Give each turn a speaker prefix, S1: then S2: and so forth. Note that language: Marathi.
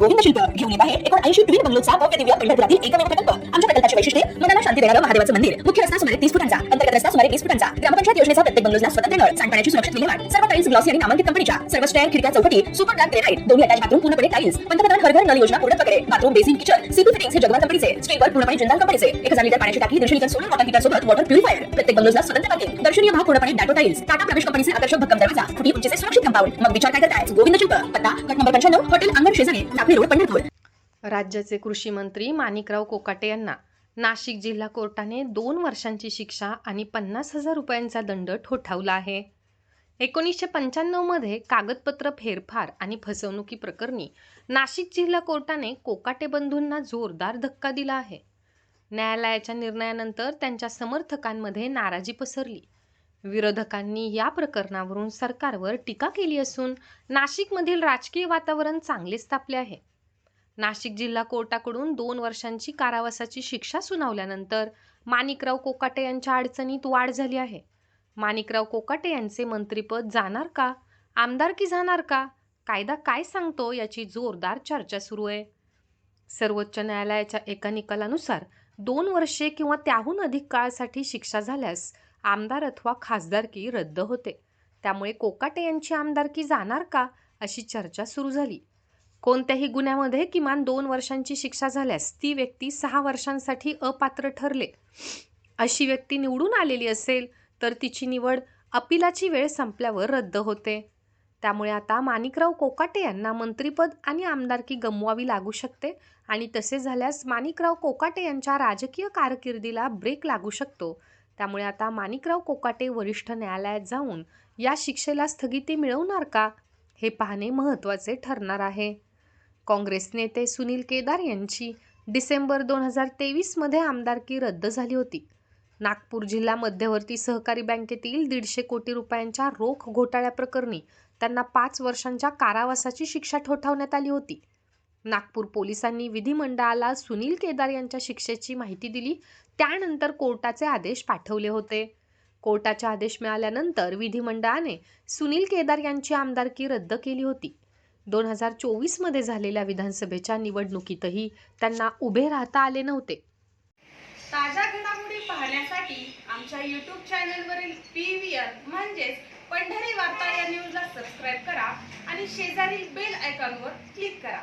S1: गोविंद शिल्प घेऊन येत आहे एकोण ऐंशी ट्विन बंगलोचा भव्य दिव्य पंढरपुरातील एकमेव प्रकल्प. आमच्या प्रकल्पाची वैशिष्ट्ये मनाला शांती देणारं महादेवाचं मंदिर. मुख्य रस्ता सुमारे तीस फुटांचा अंतर्गत रस्ता सुमारे वीस फुटांचा. ग्रामपंचायत योजनेचा प्रत्येक बंगलोजला स्वतंत्र नळ सांडपाण्याची सुरक्षित विल्हेवाट. सर्व टाईल्स ग्लॉसी आणि नामांकित कंपनीच्या सर्व स्टँड खिडक्या चौकटी सुपर ग्रांड ग्रेनाइट दोन्ही अटॅच बाथरूम पूर्णपणे टाईल्स पंतप्रधान हर घर नल योजना पूर्ण प्रकारे bathroom basin kitchen CP fittings हे जगवान कंपनीचे स्टीलवर पूर्णपणे जिंदाल कंपनीचे. एक हजार लिटर पाण्याची टाकी दीडशे लिटर सोलर वॉटर हीटर सोबत वॉटर प्युरिफायर प्रत्येक बंगलोजला स्वतंत्र पार्किंग. दर्शनीय भाग पूर्णपणे डाटो टाईल्स टाटा प्रवेश कंपनीचे आकर्षक भक्कम दरवाजा. फुटी उंचीचे सुरक्षित कंपाऊंड मग विचार काय करताय? गोविंद शिल्प पत्ता गट नंबर पंच्याण्णव हॉटेल अंगण शेजारी. पंढरपूर
S2: राज्याचे कृषी मंत्री माणिकराव कोकाटे यांना नाशिक जिल्हा कोर्टाने दोन वर्षांची शिक्षा आणि पन्नास हजार रुपयांचा दंड ठोठावला आहे. एकोणीसशे पंच्याण्णवमध्ये कागदपत्र फेरफार आणि फसवणुकी प्रकरणी नाशिक जिल्हा कोर्टाने कोकाटे बंधूंना जोरदार धक्का दिला आहे. न्यायालयाच्या निर्णयानंतर त्यांच्या समर्थकांमध्ये नाराजी पसरली. विरोधकांनी या प्रकरणावरून सरकारवर टीका केली असून नाशिकमधील राजकीय वातावरण चांगलेच तापले आहे. नाशिक जिल्हा कोर्टाकडून दोन वर्षांची कारावासाची शिक्षा सुनावल्यानंतर माणिकराव कोकाटे यांच्या अडचणीत वाढ झाली आहे. माणिकराव कोकाटे यांचे मंत्रिपद जाणार का? आमदारकी जाणार का? कायदा काय सांगतो याची जोरदार चर्चा सुरू आहे. सर्वोच्च न्यायालयाच्या एका निकालानुसार दोन वर्षे किंवा त्याहून अधिक काळासाठी शिक्षा झाल्यास आमदार अथवा खासदारकी रद्द होते. त्यामुळे कोकाटे यांची आमदारकी जाणार का अशी चर्चा सुरू झाली. कोणत्याही गुन्ह्यामध्ये किमान दोन वर्षांची शिक्षा झाल्यास ती व्यक्ती सहा वर्षांसाठी अपात्र ठरले. अशी व्यक्ती निवडून आलेली असेल तर तिची निवड अपिलाची वेळ संपल्यावर रद्द होते. त्यामुळे आता माणिकराव कोकाटे यांना मंत्रिपद आणि आमदारकी गमवावी लागू शकते आणि तसे झाल्यास माणिकराव कोकाटे यांच्या राजकीय कारकिर्दीला ब्रेक लागू शकतो त्यामुळे आता माणिकराव कोकाटे वरिष्ठ न्यायालयात जाऊन या शिक्षेला स्थगिती मिळवणार का? हे पाहणे महत्त्वाचे ठरणार आहे. काँग्रेस नेते सुनील केदार यांची डिसेंबर दोन हजार तेवीसमध्ये आमदारकी रद्द झाली होती. नागपूर जिल्हा मध्यवर्ती सहकारी बँकेतील दीडशे कोटी रुपयांच्या रोख घोटाळ्याप्रकरणी त्यांना पाच वर्षांच्या कारावासाची शिक्षा ठोठावण्यात आली होती. नागपूर पोलिसांनी विधिमंडळाला सुनील केदार यांच्या शिक्षेची माहिती दिली. त्यानंतर कोर्टाचे आदेश पाठवले होते. कोर्टाचे आदेश मिळाल्यानंतर विधिमंडळाने सुनील केदार यांची आमदारकी रद्द केली होती. दोन हजार चोवीसमध्ये झालेल्या विधानसभेच्या निवडणुकीतही त्यांना उभे राहता आले नव्हते.
S3: ताज्या घडामोडी पाहण्यासाठी आमच्या यूट्यूब चॅनलवरील पी व्ही आर म्हणजेच पंढरी वार्ता या न्यूजला सबस्क्राईब करा आणि शेजारील बेल आयकॉनवर क्लिक करा.